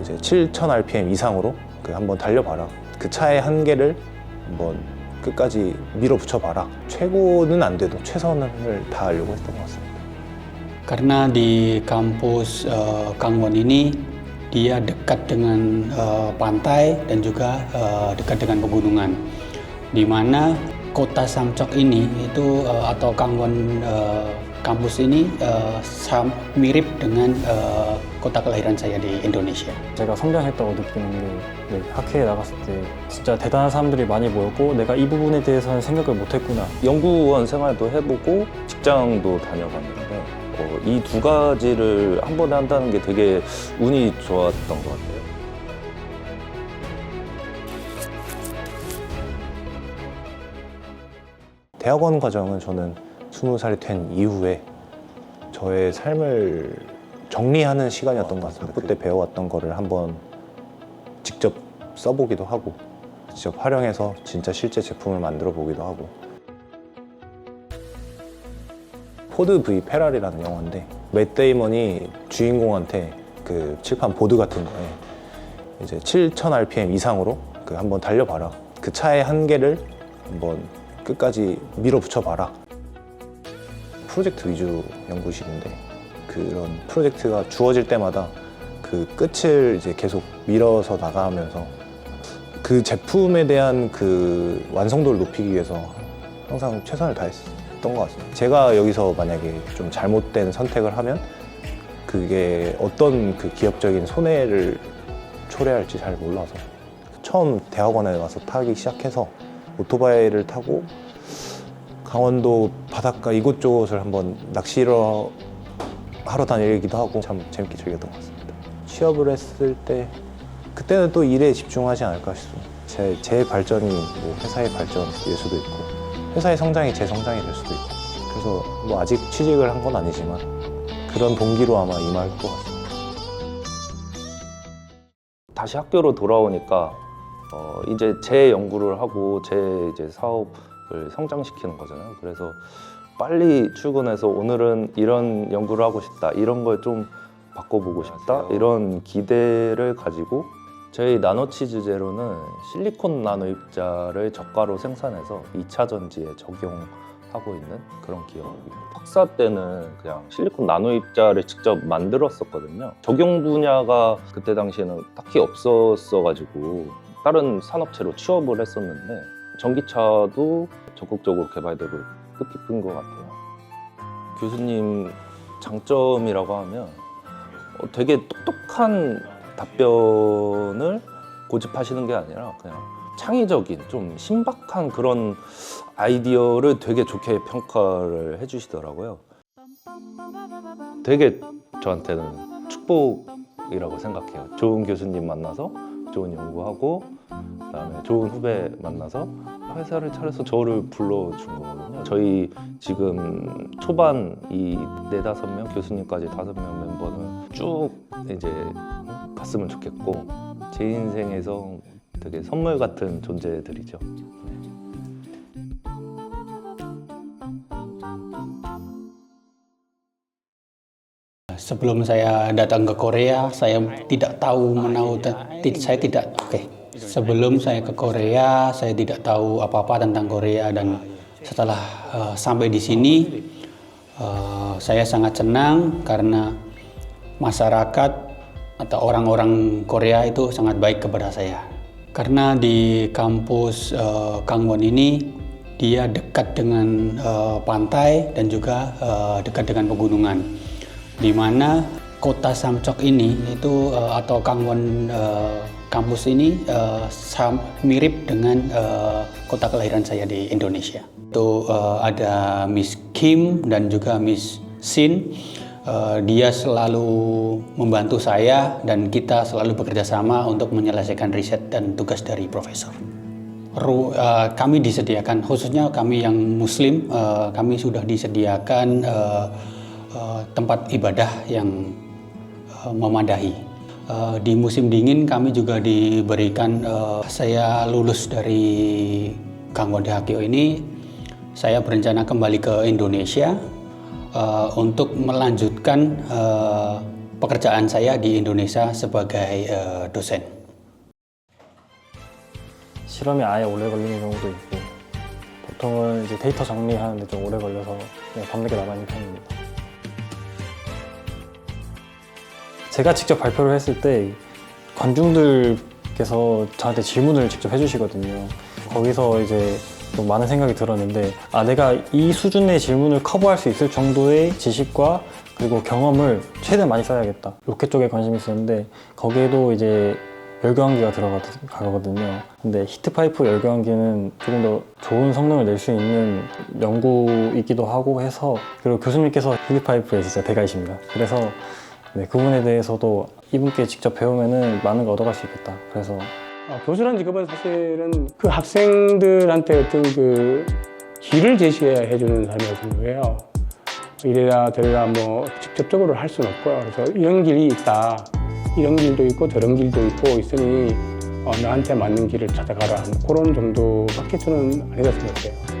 이제 7,000 rpm 이상으로 그 한번 달려봐라. 그 차의 한계를 한번 끝까지 밀어붙여봐라. 최고는 안 돼도 최선을 다하려고 했던 것 같습니다. Karena di kampus eh, Kangwon ini dia dekat dengan eh, pantai dan juga eh, dekat dengan pegunungan. Di mana kota Samcok ini itu eh, atau Kangwon eh, kampus ini eh, sam- mirip dengan eh, kota kelahiran saya di Indonesia. 제가 성장했다고 느끼는 게 네, 학회에 나갔을 때 진짜 대단한 사람들이 많이 모였고 내가 이 부분에 대해서는 생각을 못했구나 연구원 생활도 해보고 직장도 다녀봤는데 어, 이두 가지를 한 번에 한다는 게 되게 운이 좋았던 것 같아요. 대학원 과정은 저는 20살이 된 이후에 저의 삶을 정리하는 시간이었던 것 같습니다. 그때 배워왔던 거를 한번 직접 써보기도 하고 직접 활용해서 진짜 실제 제품을 만들어 보기도 하고 포드 V 페라리라는 영화인데 맷 데이먼이 주인공한테 그 칠판 보드 같은 거에 이제 7,000 rpm 이상으로 그 한번 달려봐라. 그 차의 한계를 한번 끝까지 밀어붙여봐라. 프로젝트 위주 연구실인데 그런 프로젝트가 주어질 때마다 그 끝을 이제 계속 밀어서 나가면서 그 제품에 대한 그 완성도를 높이기 위해서 항상 최선을 다했던 것 같습니다. 제가 여기서 만약에 좀 잘못된 선택을 하면 그게 어떤 그 기업적인 손해를 초래할지 잘 몰라서 처음 대학원에 와서 타기 시작해서 오토바이를 타고 강원도 바닷가 이곳저곳을 한번 낚시러 하러 다니기도 하고 참 재밌게 즐겼던 것 같습니다. 취업을 했을 때 그때는 또 일에 집중하지 않을까 싶습니다. 제, 제 발전이 뭐 회사의 발전일 수도 있고 회사의 성장이 제 성장이 될 수도 있고 그래서 뭐 아직 취직을 한 건 아니지만 그런 동기로 아마 임할 것 같습니다. 다시 학교로 돌아오니까 어, 이제 제 연구를 하고 제 이제 사업을 성장시키는 거잖아요. 그래서 빨리 출근해서 오늘은 이런 연구를 하고 싶다, 이런 걸 좀 바꿔보고 싶다, 이런 기대를 가지고 저희 나노치즈 제로는 실리콘 나노 입자를 저가로 생산해서 2차 전지에 적용하고 있는 그런 기업입니다. 박사 때는 그냥 실리콘 나노 입자를 직접 만들었었거든요. 적용 분야가 그때 당시에는 딱히 없었어가지고 다른 산업체로 취업을 했었는데 전기차도 적극적으로 개발되고 뜻깊은 것 같아요. 교수님 장점이라고 하면 어, 되게 똑똑한 답변을 고집하시는 게 아니라 그냥 창의적인 좀 신박한 그런 아이디어를 되게 좋게 평가를 해주시더라고요. 되게 저한테는 축복이라고 생각해요. 좋은 교수님 만나서 좋은 연구하고 그다음에 좋은 후배 만나서 회사를 차려서 저를 불러준 거거든요. 저희 지금 초반 이 네다섯 명 교수님까지 다섯 명 멤버는 쭉 이제 갔으면 좋겠고 제 인생에서 되게 선물 같은 존재들이죠. Sebelum saya datang ke Korea, saya tidak tahu menau saya tidak oke. Sebelum saya ke Korea, saya tidak tahu apa-apa tentang Korea dan setelah eh, sampai di sini eh, saya sangat senang karena masyarakat atau orang-orang Korea itu sangat baik kepada saya. Karena di kampus eh, Kangwon ini dia dekat dengan eh, pantai dan juga eh, dekat dengan pegunungan. Di mana kota Samcok ini itu eh, atau Kangwon eh, kampus ini sam- mirip dengan eh, kota kelahiran saya di Indonesia. Itu eh, ada Miss Kim dan juga Miss Sin. Eh, dia selalu membantu saya dan kita selalu bekerja sama untuk menyelesaikan riset dan tugas dari profesor. Ru- eh, kami disediakan khususnya kami yang muslim eh, kami sudah disediakan eh, eh, tempat ibadah yang eh, memadahi Eh, di musim dingin kami juga diberikan eh, saya lulus dari Kangwon Hakio ini saya berencana kembali ke Indonesia eh, untuk melanjutkan eh, pekerjaan saya di Indonesia sebagai eh, dosen. 실험이 아예 오래 걸리는 경우도 있고 보통은 이제 데이터 정리하는데 좀 오래 걸려서 그냥 밤늦게 남아있는 편입니다. 제가 직접 발표를 했을 때 관중들께서 저한테 질문을 직접 해주시거든요. 거기서 이제 좀 많은 생각이 들었는데 아 내가 이 수준의 질문을 커버할 수 있을 정도의 지식과 그리고 경험을 최대한 많이 쌓아야겠다. 로켓 쪽에 관심이 있었는데 거기에도 이제 열교환기가 들어가거든요. 근데 히트파이프 열교환기는 조금 더 좋은 성능을 낼 수 있는 연구이기도 하고 해서 그리고 교수님께서 히트파이프의 진짜 대가이십니다. 그래서 네, 그 부분에 대해서도 이분께 직접 배우면은 많은 걸 얻어갈 수 있겠다. 그래서 어, 교수라는 직업은 사실은 그 학생들한테 어떤 그 길을 제시해 주는 삶이었던 거예요. 이래라 저래라 뭐 직접적으로 할 수는 없고요. 그래서 이런 길이 있다. 이런 길도 있고 저런 길도 있고 있으니 어, 나한테 맞는 길을 찾아가라. 뭐 그런 정도밖에 저는 아니라 생각해요.